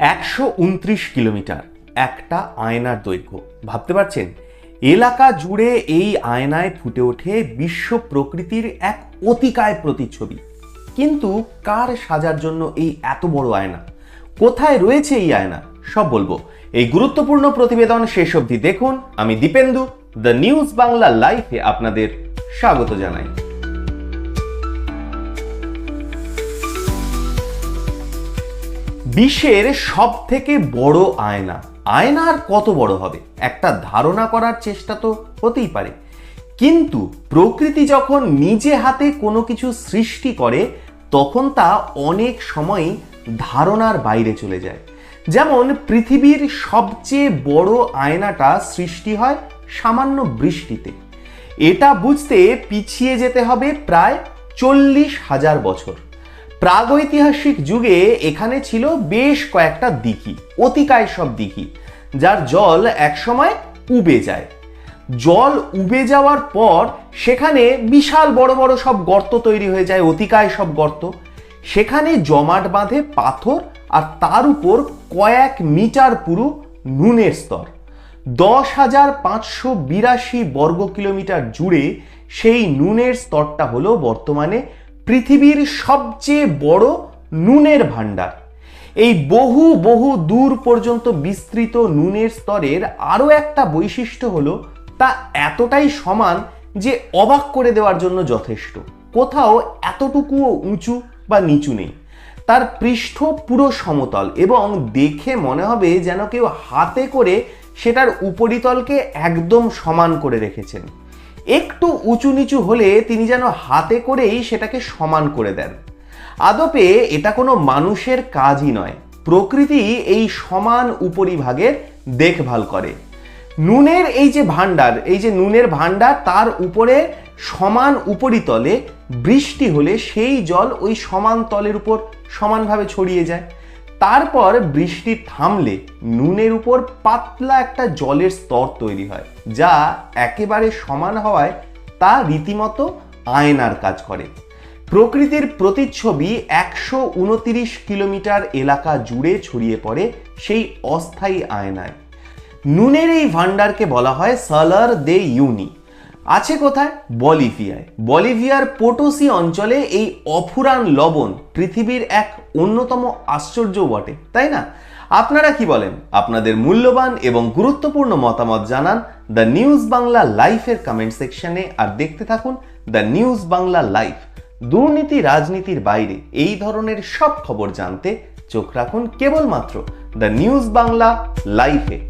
একশো উনত্রিশ কিলোমিটার, একটা আয়নার দৈর্ঘ্য। ভাবতে পারছেন? এলাকা জুড়ে এই আয়নায় ফুটে ওঠে বিশ্ব প্রকৃতির এক অতিকায় প্রতিচ্ছবি। কিন্তু কার সাজার জন্য এই এত বড় আয়না? কোথায় রয়েছে এই আয়না? সব বলব। এই গুরুত্বপূর্ণ প্রতিবেদন শেষ অবধি দেখুন। আমি দীপেন্দু, দ্য নিউজ বাংলা লাইফে আপনাদের স্বাগত জানাই। বিশ্বের সব থেকে বড় আয়না। আয়না আর কত বড় হবে? একটা ধারণা করার চেষ্টা তো হতেই পারে। কিন্তু প্রকৃতি যখন নিজে হাতে কোনো কিছু সৃষ্টি করে, তখন তা অনেক সময়ই ধারণার বাইরে চলে যায়। যেমন পৃথিবীর সবচেয়ে বড় আয়নাটা সৃষ্টি হয় সামান্য বৃষ্টিতে। এটা বুঝতে পিছিয়ে যেতে হবে প্রায় চল্লিশ হাজার বছর। প্রাগৈতিহাসিক যুগে এখানে ছিল বেশ কয়েকটা দিঘি, অতিকায় সব দিঘি, যার জল একসময় উবে যায়। জল উবে যাওয়ার পর সেখানে বিশাল বড় বড় সব গর্ত তৈরি হয়ে যায়, অতিকায় সব গর্ত। সেখানে জমাট বাঁধে পাথর আর তার উপর কয়েক মিটার পুরু নুনের স্তর। দশ হাজার পাঁচশো বিরাশি বর্গ কিলোমিটার জুড়ে সেই নুনের স্তরটা হলো বর্তমানে পৃথিবীর সবচেয়ে বড় নুনের ভাণ্ডার। এই বহু বহু দূর পর্যন্ত বিস্তৃত নুনের স্তরের আরও একটা বৈশিষ্ট্য হলো, তা এতটাই সমান যে অবাক করে দেওয়ার জন্য যথেষ্ট। কোথাও এতটুকুও উঁচু বা নিচু নেই। তার পৃষ্ঠ পুরো সমতল এবং দেখে মনে হবে যেন কেউ হাতে করে সেটার উপরিতলকে একদম সমান করে রেখেছেন। একটু উঁচু নিচু হলে তিনি যেন হাতে করেই সেটাকে সমান করে দেন। আদপে এটা কোনো মানুষের কাজই নয়, প্রকৃতি এই সমান উপরিভাগের দেখভাল করে। নুনের এই যে ভাণ্ডার, এই যে নুনের ভাণ্ডার তার উপরে সমান উপরিতলে বৃষ্টি হলে সেই জল ওই সমান তলের উপর সমানভাবে ছড়িয়ে যায়। তারপর বৃষ্টি থামলে নুনের উপর পাতলা একটা জলের স্তর তৈরি হয়, যা একেবারে সমান হওয়ায় তা রীতিমতো আয়নার কাজ করে। প্রকৃতির প্রতিচ্ছবি একশো উনতিরিশ কিলোমিটার এলাকা জুড়ে ছড়িয়ে পড়ে সেই অস্থায়ী আয়নায়। নুনের এই ভান্ডারকে বলা হয় সালার দে ইউনি। আছে কোথায়? বলিভিয়ায়। বলিভিয়ার পোটোসি অঞ্চলে এই অফুরান লবণ পৃথিবীর এক অন্যতম আশ্চর্য বটে, তাই না? আপনারা কি বলেন? আপনাদের মূল্যবান এবং গুরুত্বপূর্ণ মতামত জানান দ্য নিউজ বাংলা লাইফের কমেন্ট সেকশনে আর দেখতে থাকুন দ্য নিউজ বাংলা লাইফ। দুর্নীতি, রাজনীতির বাইরে এই ধরনের সব খবর জানতে চোখ রাখুন কেবলমাত্র দ্য নিউজ বাংলা লাইফে।